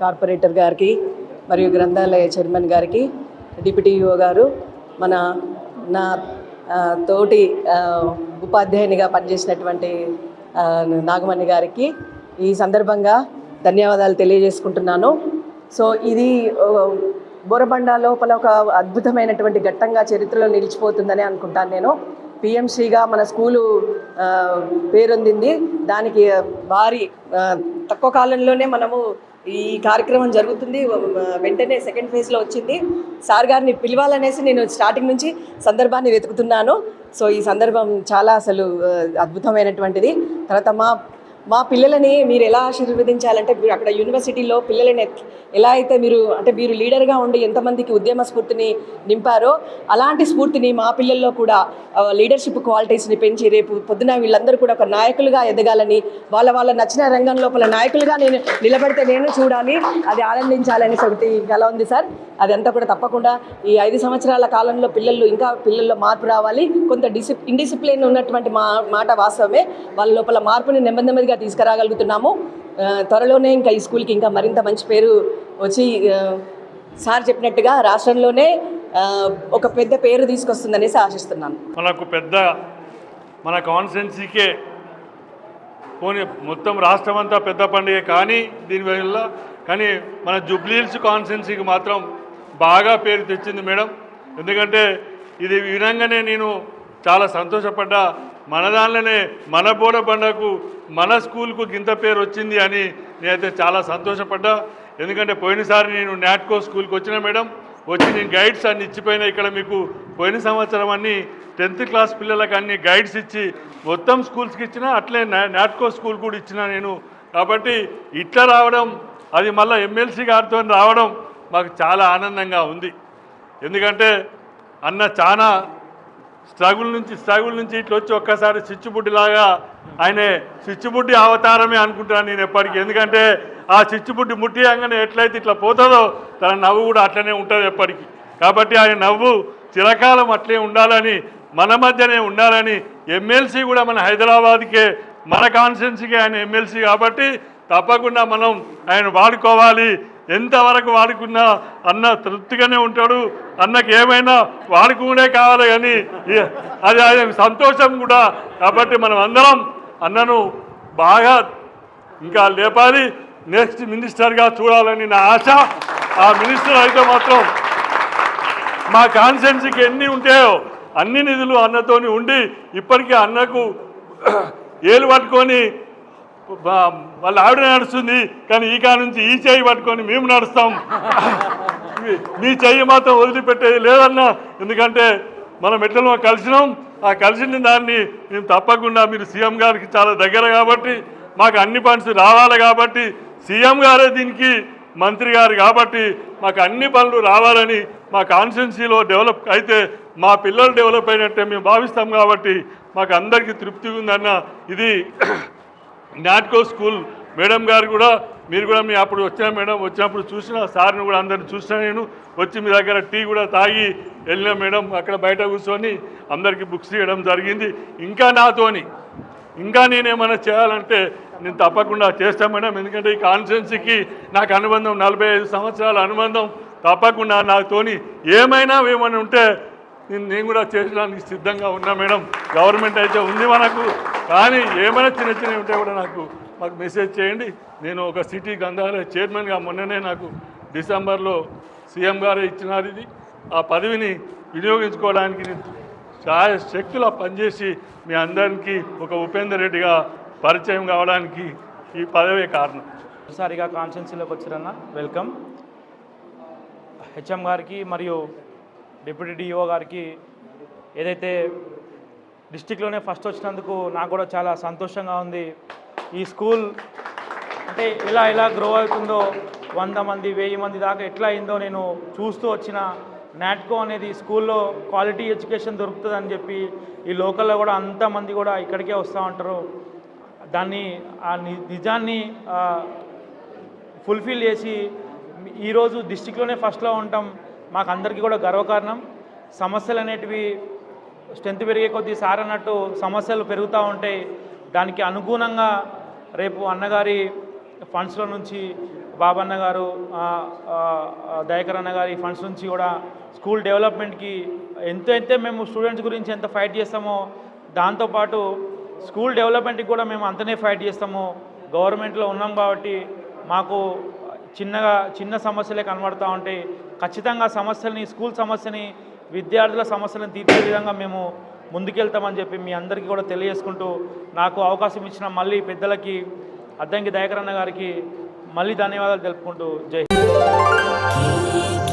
Corporator గారికి మరియు గ్రంథాలయ చైర్మన్ గారికి డిప్యూటీఓ గారు మన నా తోటి ఉపాధ్యాయునిగా పనిచేసినటువంటి నాగమణి గారికి ఈ సందర్భంగా ధన్యవాదాలు తెలియజేసుకుంటున్నాను. సో ఇది బోరబండ లోపల ఒక అద్భుతమైనటువంటి ఘట్టంగా చరిత్రలో నిలిచిపోతుందని అనుకుంటాను నేను. పిఎంసీగా మన స్కూలు పేరొందింది. దానికి భారీ తక్కువ కాలంలోనే మనము ఈ కార్యక్రమం జరుగుతుంది. వెంటనే సెకండ్ ఫేజ్లో వచ్చింది. సార్ గారిని పిలవాలనేసి నేను స్టార్టింగ్ నుంచి సందర్భాన్ని వెతుకుతున్నాను. సో ఈ సందర్భం చాలా అసలు అద్భుతమైనటువంటిది. తర్వాత మా మా పిల్లలని మీరు ఎలా ఆశీర్వదించాలంటే మీరు అక్కడ యూనివర్సిటీలో పిల్లలని ఎలా అయితే మీరు అంటే మీరు లీడర్గా ఉండి ఎంతమందికి ఉద్యమ స్ఫూర్తిని నింపారో అలాంటి స్ఫూర్తిని మా పిల్లల్లో కూడా లీడర్షిప్ క్వాలిటీస్ని పెంచి రేపు పొద్దున వీళ్ళందరూ కూడా ఒక నాయకులుగా ఎదగాలని వాళ్ళ వాళ్ళ నచ్చిన రంగం లోపల నాయకులుగా నేను నిలబడితే నేను చూడాలి అది ఆనందించాలని ఒకటి ఎలా ఉంది సార్. అదంతా కూడా తప్పకుండా ఈ ఐదు సంవత్సరాల కాలంలో పిల్లలు ఇంకా పిల్లల్లో మార్పు రావాలి. కొంత డిసి ఇండిసిప్లిన్ ఉన్నటువంటి మా మాట వాస్తవమే. వాళ్ళ లోపల మార్పుని నెమ్మది నెమ్మదిగా తీసుకురాగలుగుతున్నాము. త్వరలోనే ఇంకా ఈ స్కూల్కి ఇంకా మరింత మంచి పేరు వచ్చి సార్ చెప్పినట్టుగా రాష్ట్రంలోనే ఒక పెద్ద పేరు తీసుకొస్తుందనేసి ఆశిస్తున్నాను. మనకు పెద్ద మన కాన్స్టెన్సీకే పోనీ మొత్తం రాష్ట్రం అంతా పెద్ద పండుగ కానీ దీనివల్ల కానీ మన జుబ్లీల్స్ కాన్స్టెన్సీకి మాత్రం బాగా పేరు తెచ్చింది మేడం. ఎందుకంటే ఇది వినంగానే నేను చాలా సంతోషపడ్డా. మన దానిలోనే మన బోడ పండగకు మన స్కూల్కు గింత పేరు వచ్చింది అని నేనైతే చాలా సంతోషపడ్డా. ఎందుకంటే పోయినసారి నేను నాట్కో స్కూల్కి వచ్చిన మేడం వచ్చి నేను గైడ్స్ అన్ని ఇచ్చిపోయినా ఇక్కడ మీకు. పోయిన సంవత్సరం అన్ని టెన్త్ క్లాస్ పిల్లలకు అన్ని గైడ్స్ ఇచ్చి మొత్తం స్కూల్స్కి ఇచ్చిన అట్లే నాట్కో స్కూల్ కూడా ఇచ్చిన నేను. కాబట్టి ఇట్లా రావడం అది మళ్ళీ ఎమ్మెల్సీ గారితో రావడం మాకు చాలా ఆనందంగా ఉంది. ఎందుకంటే అన్న చాలా స్ట్రగుల్ నుంచి స్ట్రగుల్ నుంచి ఇట్లా వచ్చి ఒక్కసారి చిచ్చుబుడ్డిలాగా ఆయనే బుడ్డి అవతారమే అనుకుంటున్నాను నేను ఎప్పటికీ. ఎందుకంటే ఆ చిచ్చుబుడ్డి ముట్టియంగానే ఎట్లయితే ఇట్లా పోతుందో తన నవ్వు కూడా అట్లనే ఉంటుంది ఎప్పటికీ. కాబట్టి ఆయన నవ్వు చిరకాలం అట్లే ఉండాలని మన మధ్యనే ఉండాలని ఎమ్మెల్సీ కూడా మన హైదరాబాద్కే మన కాన్స్టిట్యున్సీకే ఆయన ఎమ్మెల్సీ కాబట్టి తప్పకుండా మనం ఆయన వాడుకోవాలి. ఎంతవరకు వాడుకున్నా అన్న తృప్తిగానే ఉంటాడు అన్నకి ఏమైనా వాడుకునే కావాలి కానీ అది ఆయన సంతోషం కూడా. కాబట్టి మనం అందరం అన్నను బాగా ఇంకా లేపాలి. నెక్స్ట్ మినిస్టర్గా చూడాలని నా ఆశ. ఆ మినిస్టర్ అయితే మాత్రం మా కాన్స్టెన్సీకి ఎన్ని ఉంటాయో అన్ని నిధులు అన్నతోని ఉండి ఇప్పటికీ అన్నకు ఏలు పట్టుకొని వాళ్ళ ఆవిడ నడుస్తుంది కానీ ఈ కాడ నుంచి ఈ చేయి పట్టుకొని మేము నడుస్తాం. మీ- చెయ్యి మాత్రం వదిలిపెట్టేది లేదన్నా ఎందుకంటే మనం ఎట్లనో కలిసినాం. ఆ కలిసిన దాన్ని మేము తప్పకుండా మీరు సీఎం గారికి చాలా దగ్గర కాబట్టి మాకు అన్ని ఫండ్స్ రావాలి కాబట్టి సీఎం గారే దీనికి మంత్రి గారు కాబట్టి మాకు అన్ని పనులు రావాలని మా కాన్స్టిట్యున్సీలో డెవలప్ అయితే మా పిల్లలు డెవలప్ అయినట్టే మేము భావిస్తాం కాబట్టి మాకు అందరికీ తృప్తిగా ఉందన్న ఇది నాట్కో స్కూల్. మేడం గారు కూడా మీరు కూడా మీ అప్పుడు వచ్చిన మేడం వచ్చినప్పుడు చూసిన సార్ని కూడా అందరిని చూసిన నేను. వచ్చి మీ దగ్గర టీ కూడా తాగి వెళ్ళిన మేడం అక్కడ బయట కూర్చొని అందరికీ బుక్స్ ఇవ్వడం జరిగింది. ఇంకా నాతోని ఇంకా నేనేమైనా చేయాలంటే నేను తప్పకుండా చేస్తాను మేడం. ఎందుకంటే ఈ కాన్స్టిట్యున్సీకి నాకు అనుబంధం నలభై ఐదు సంవత్సరాల అనుబంధం తప్పకుండా నాతోని ఏమైనా ఏమైనా ఉంటే నేను నేను కూడా చేసడానికి సిద్ధంగా ఉన్నా మేడం. గవర్నమెంట్ అయితే ఉంది మనకు. కానీ ఏమైనా చిన్న చిన్నవి ఉంటే కూడా నాకు మాకు మెసేజ్ చేయండి. నేను ఒక సిటీ గ్రంథాలయ చైర్మన్గా మొన్ననే నాకు డిసెంబర్లో సీఎం గారే ఇచ్చినారు ఇది. ఆ పదవిని వినియోగించుకోవడానికి చాలా శక్తులా పనిచేసి మీ అందరికీ ఒక ఉపేందర్ రెడ్డిగా పరిచయం కావడానికి ఈ పదవే కారణం. ఒకసారిగా కాన్స్టెన్సీలోకి వచ్చారన్న వెల్కమ్. హెచ్ఎం గారికి మరియు డిప్యూటీ డిఓ గారికి ఏదైతే డిస్టిక్లోనే ఫస్ట్ వచ్చినందుకు నాకు కూడా చాలా సంతోషంగా ఉంది. ఈ స్కూల్ అంటే ఎలా ఎలా గ్రో అవుతుందో వంద మంది వెయ్యి మంది దాకా ఎట్లా అయిందో నేను చూస్తూ వచ్చిన నాట్కో అనేది స్కూల్లో క్వాలిటీ ఎడ్యుకేషన్ దొరుకుతుందని చెప్పి ఈ లోకల్లో కూడా అంతమంది కూడా ఇక్కడికే వస్తూ ఉంటారు. దాన్ని ఆ ని- నిజాన్ని ఫుల్ఫిల్ చేసి ఈరోజు డిస్టిక్లోనే ఫస్ట్లో ఉంటాం. మాకు అందరికీ కూడా గర్వకారణం. సమస్యలు అనేటివి స్ట్రెంత్ పెరిగే కొద్దీ సార్ అన్నట్టు సమస్యలు పెరుగుతూ ఉంటాయి. దానికి అనుగుణంగా రేపు అన్నగారి ఫండ్స్లో నుంచి బాబన్న గారు దయాకర్ అన్న గారి ఫండ్స్ నుంచి కూడా స్కూల్ డెవలప్మెంట్కి ఎంత అయితే మేము స్టూడెంట్స్ గురించి ఎంత ఫైట్ చేస్తామో దాంతోపాటు స్కూల్ డెవలప్మెంట్కి కూడా మేము అంతనే ఫైట్ చేస్తాము. గవర్నమెంట్లో ఉన్నాం కాబట్టి మాకు చిన్నగా చిన్న సమస్యలే కనబడుతూ ఉంటాయి. ఖచ్చితంగా సమస్యల్ని స్కూల్ సమస్యని విద్యార్థుల సమస్యలను తీర్చే విధంగా మేము ముందుకెళ్తామని చెప్పి మీ అందరికీ కూడా తెలియజేసుకుంటూ నాకు అవకాశం ఇచ్చిన మళ్ళీ పెద్దలకి అద్దంకి దయాకరన్న గారికి మళ్ళీ ధన్యవాదాలు తెలుపుకుంటూ జై హింద్.